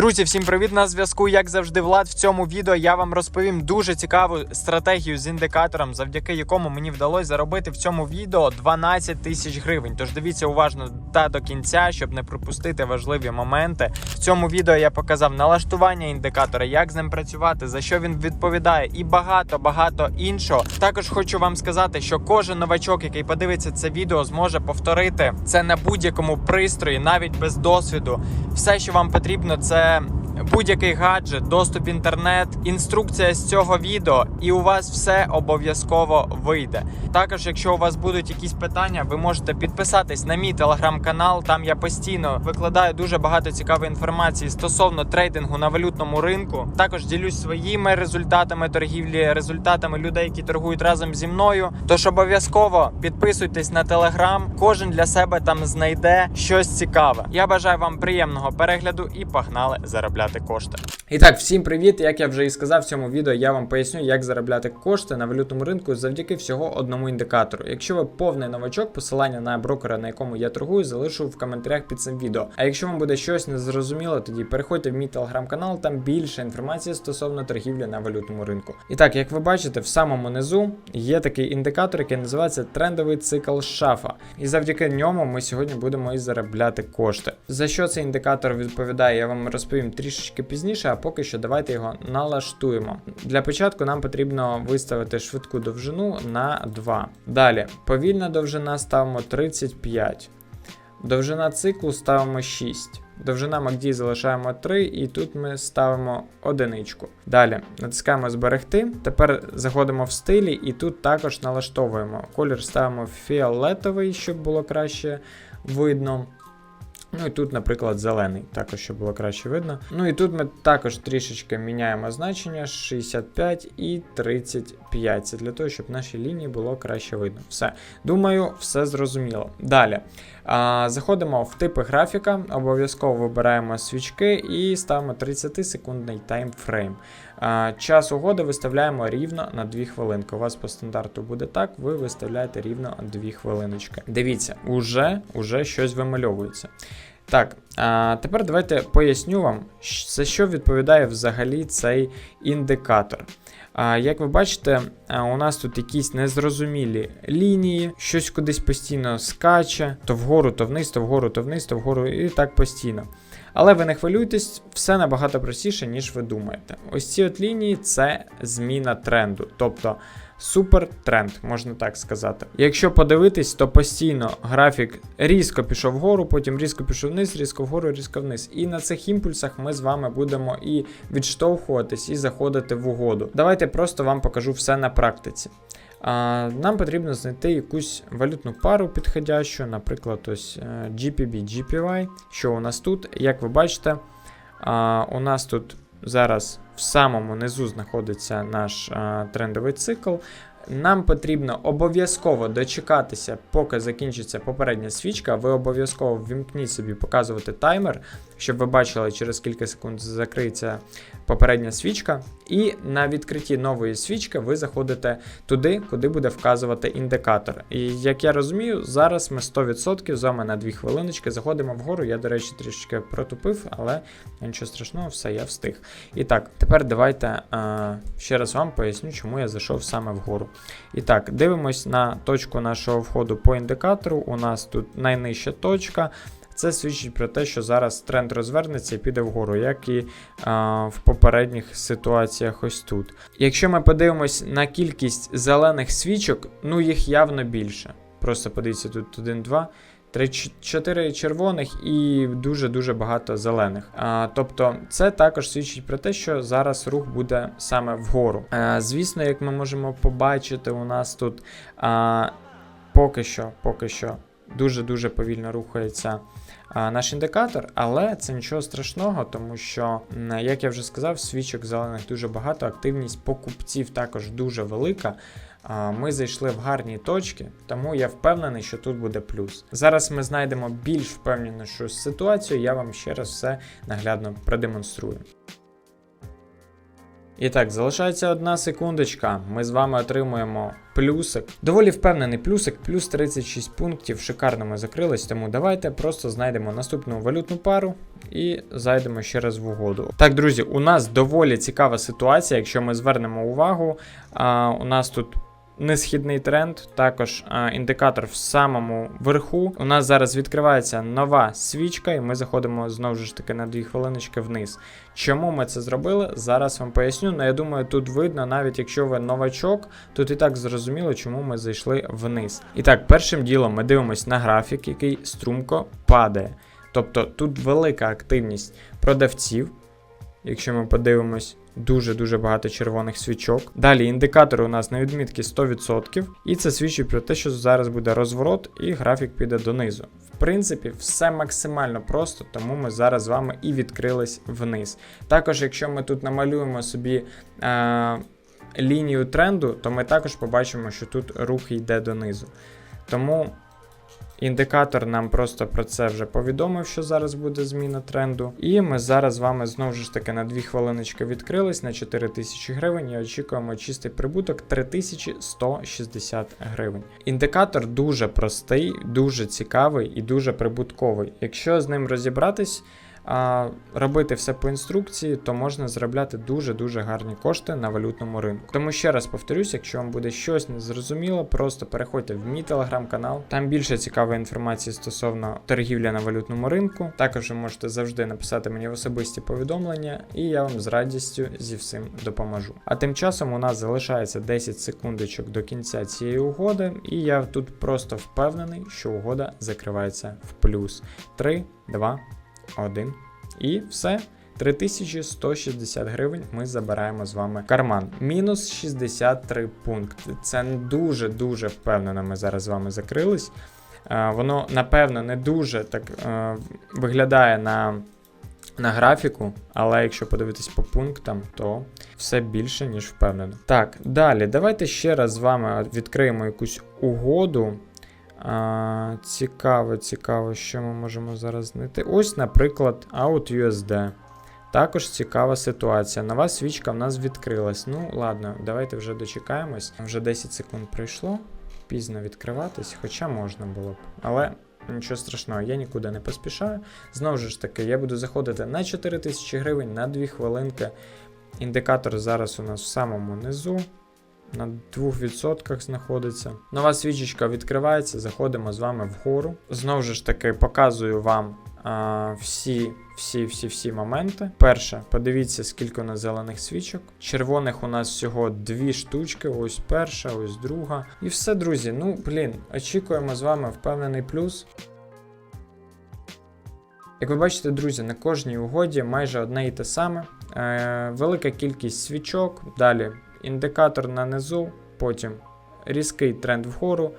Друзі, всім привіт на зв'язку. Як завжди, Влад. В цьому відео я вам розповім дуже цікаву стратегію з індикатором, завдяки якому мені вдалося заробити в цьому відео 12 тисяч гривень. Тож дивіться уважно та до кінця, щоб не пропустити важливі моменти. В цьому відео я показав налаштування індикатора, як з ним працювати, за що він відповідає, і багато багато іншого. Також хочу вам сказати, що кожен новачок, який подивиться це відео, зможе повторити це на будь-якому пристрої, навіть без досвіду. Все, що вам потрібно, це że будь-який гаджет, доступ інтернет, інструкція з цього відео, і у вас все обов'язково вийде. Також, якщо у вас будуть якісь питання, ви можете підписатись на мій телеграм-канал. Там я постійно викладаю дуже багато цікавої інформації стосовно трейдингу на валютному ринку. Також ділюсь своїми результатами торгівлі, результатами людей, які торгують разом зі мною. Тож обов'язково підписуйтесь на телеграм. Кожен для себе там знайде щось цікаве. Я бажаю вам приємного перегляду і погнали заробляти кошти. І так, всім привіт! Як я вже і сказав в цьому відео, я вам поясню, як заробляти кошти на валютному ринку завдяки всього одному індикатору. Якщо ви повний новачок, посилання на брокера, на якому я торгую, залишу в коментарях під цим відео. А якщо вам буде щось незрозуміло, тоді переходьте в мій телеграм-канал, там більше інформації стосовно торгівлі на валютному ринку. І так, як ви бачите, в самому низу є такий індикатор, який називається трендовий цикл шафа. І завдяки ньому ми сьогодні будемо і заробляти кошти. За що цей індикатор відповідає, я вам розповім трішечки пізніше, а поки що давайте його налаштуємо. Для початку нам потрібно виставити швидку довжину на 2. Далі, повільна довжина ставимо 35. Довжина циклу ставимо 6. Довжина MACD залишаємо 3, і тут ми ставимо одиничку. Далі натискаємо зберегти. Тепер заходимо в стилі, і тут також налаштовуємо. Колір ставимо фіолетовий, щоб було краще видно. Ну і тут, наприклад, зелений, також щоб було краще видно. Ну і тут ми також трішечки міняємо значення 65 і 35. Це для того, щоб наші лінії було краще видно. Все. Думаю, все зрозуміло. Далі. Заходимо в типи графіка, обов'язково вибираємо свічки і ставимо 30-секундний таймфрейм. Час угоди виставляємо рівно на 2 хвилинки. У вас по стандарту буде так, ви виставляєте рівно 2 хвилиночки. Дивіться, уже, уже щось вимальовується. Так, а тепер давайте поясню вам, за що відповідає взагалі цей індикатор. Як ви бачите, у нас тут якісь незрозумілі лінії, щось кудись постійно скаче, то вгору, то вниз, то вгору, то вниз, то вгору, і так постійно. Але ви не хвилюйтесь, все набагато простіше, ніж ви думаєте. Ось ці от лінії це зміна тренду. Тобто супер тренд, можна так сказати. Якщо подивитись, то постійно графік різко пішов вгору, потім різко пішов вниз, різко вгору, різко вниз. І на цих імпульсах ми з вами будемо і відштовхуватись, і заходити в угоду. Давайте просто вам покажу все на практиці. А, Нам потрібно знайти якусь валютну пару підходящу, наприклад, ось е, GPB, GPY. Що у нас тут? Як ви бачите, а, у нас тут зараз в самому низу знаходиться наш а, трендовий цикл. Нам потрібно обов'язково дочекатися, поки закінчиться попередня свічка. Ви обов'язково ввімкніть собі показувати таймер, щоб ви бачили, через кілька секунд закриється попередня свічка. І на відкритті нової свічки ви заходите туди, куди буде вказувати індикатор. І як я розумію, зараз ми 100% з вами на 2 хвилиночки заходимо вгору. Я, до речі, трішки протупив, але нічого страшного, все, я встиг. І так, тепер давайте е, ще раз вам поясню, чому я зайшов саме вгору. І так, дивимось на точку нашого входу по індикатору. У нас тут найнижча точка. Це свідчить про те, що зараз тренд розвернеться і піде вгору, як і а, в попередніх ситуаціях ось тут. Якщо ми подивимось на кількість зелених свічок, ну їх явно більше. Просто подивіться, тут 1, 2, 3, 4 червоних і дуже-дуже багато зелених. А, тобто це також свідчить про те, що зараз рух буде саме вгору. А, звісно, як ми можемо побачити, у нас тут а, поки що, поки що дуже-дуже повільно рухається наш індикатор, але це нічого страшного, тому що, як я вже сказав, свічок зелених дуже багато, активність покупців також дуже велика. Ми зайшли в гарні точки, тому я впевнений, що тут буде плюс. Зараз ми знайдемо більш впевненішу ситуацію, я вам ще раз все наглядно продемонструю. І так, залишається одна секундочка. Ми з вами отримуємо плюсик. Доволі впевнений плюсик, плюс 36 пунктів. Шикарно ми закрились. Тому давайте просто знайдемо наступну валютну пару і зайдемо ще раз в угоду. Так, друзі, у нас доволі цікава ситуація. Якщо ми звернемо увагу, а, у нас тут. Несхідний тренд, також а, індикатор в самому верху. У нас зараз відкривається нова свічка, і ми заходимо знову ж таки на дві хвилиночки вниз. Чому ми це зробили? Зараз вам поясню. Ну, я думаю, тут видно, навіть якщо ви новачок, тут і так зрозуміло, чому ми зайшли вниз. І так, першим ділом ми дивимося на графік, який струмко падає. Тобто тут велика активність продавців. Якщо ми подивимось, дуже-дуже багато червоних свічок. Далі індикатор у нас на відмітки 100%, і це свідчить про те, що зараз буде розворот і графік піде донизу. В принципі, все максимально просто, тому ми зараз з вами і відкрились вниз. Також, якщо ми тут намалюємо собі. Е- Лінію тренду, то ми також побачимо, що тут рух йде донизу. Тому Індикатор нам просто про це вже повідомив, що зараз буде зміна тренду. І ми зараз з вами знову ж таки на 2 хвилиночки відкрились на 4 тисячі гривень і очікуємо чистий прибуток 3160 гривень. Індикатор дуже простий, дуже цікавий і дуже прибутковий. Якщо з ним розібратись, робити все по інструкції, то можна заробляти дуже-дуже гарні кошти на валютному ринку. Тому ще раз повторюсь, якщо вам буде щось незрозуміло, просто переходьте в мій телеграм-канал. Там більше цікавої інформації стосовно торгівлі на валютному ринку. Також ви можете завжди написати мені в особисті повідомлення, і я вам з радістю зі всім допоможу. А тим часом у нас залишається 10 секундочок до кінця цієї угоди, і я тут просто впевнений, що угода закривається в плюс 3, 2, 1. І все. 3160 гривень ми забираємо з вами карман. Мінус 63 пункти. Це дуже-дуже впевнено. Ми зараз з вами закрились. Е, воно, напевно, не дуже так е, виглядає на, на графіку, але якщо подивитись по пунктам, то все більше, ніж впевнено. Так, далі, давайте ще раз з вами відкриємо якусь угоду. А, Цікаво, цікаво, що ми можемо зараз знайти. Ось, наприклад, OutUSD. Також цікава ситуація. Нова свічка в нас відкрилась. Ну, ладно, давайте вже дочекаємось. Вже 10 секунд пройшло. Пізно відкриватись, хоча можна було б. Але нічого страшного, я нікуди не поспішаю. Знову ж таки, я буду заходити на 4000 гривень на 2 хвилинки. Індикатор зараз у нас в самому низу на 2% знаходиться. Нова свічечка відкривається, заходимо з вами вгору. Знову ж таки, показую вам а, всі. Всі, всі, всі моменти. Перше, подивіться, скільки у нас зелених свічок. Червоних у нас всього дві штучки. Ось перша, ось друга. І все, друзі. Ну, блін, очікуємо з вами впевнений плюс. Як ви бачите, друзі, на кожній угоді майже одне і те саме. Е, Велика кількість свічок. Далі індикатор на низу, потім різкий тренд вгору,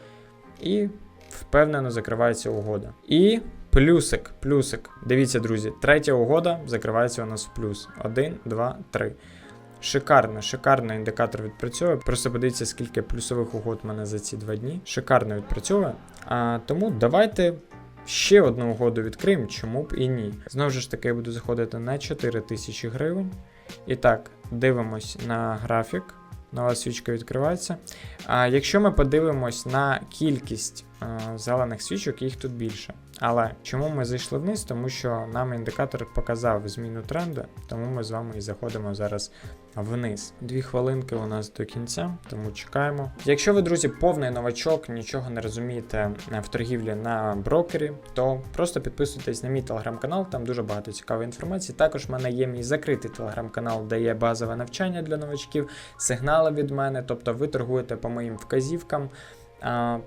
і впевнено закривається угода. І плюсик, плюсик. Дивіться, друзі, третя угода закривається у нас в плюс. 1, 2, 3. Шикарно, шикарно індикатор відпрацьовує. Просто подивіться, скільки плюсових угод в мене за ці два дні. Шикарно відпрацьовує. А, Тому давайте ще одну угоду відкриємо, чому б і ні. Знову ж таки, я буду заходити на 4 тисячі гривень. І так, дивимось на графік. Нова свічка відкривається. А Якщо ми подивимось на кількість а, зелених свічок, їх тут більше. Але чому ми зайшли вниз? Тому що нам індикатор показав зміну тренду, тому ми з вами і заходимо зараз вниз. Дві хвилинки у нас до кінця, тому чекаємо. Якщо ви, друзі, повний новачок, нічого не розумієте в торгівлі на брокері, то просто підписуйтесь на мій телеграм-канал, там дуже багато цікавої інформації. Також в мене є мій закритий телеграм-канал, де є базове навчання для новачків, сигнали від мене, тобто ви торгуєте по моїм вказівкам.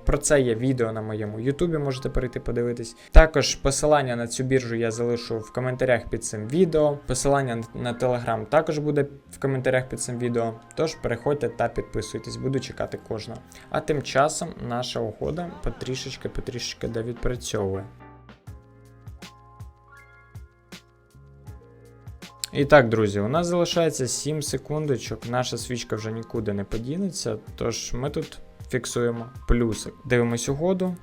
Про це є відео на моєму Ютубі, можете перейти подивитись. Також посилання на цю біржу я залишу в коментарях під цим відео. Посилання на Телеграм також буде в коментарях під цим відео. Тож переходьте та підписуйтесь, буду чекати кожного. А тим часом наша угода потрішечки-потрішечки де відпрацьовує. І так, друзі, у нас залишається 7 секундочок. Наша свічка вже нікуди не подінеться, тож ми тут фіксуємо плюсик. Дивимось угоду.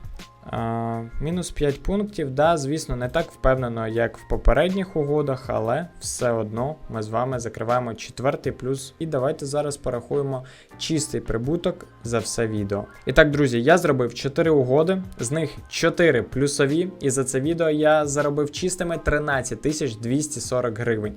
Мінус 5 пунктів, да, звісно, не так впевнено, як в попередніх угодах, але все одно ми з вами закриваємо четвертий плюс. І давайте зараз порахуємо чистий прибуток за все відео. І так, друзі, я зробив 4 угоди, з них 4 плюсові, і за це відео я заробив чистими 13 240 гривень.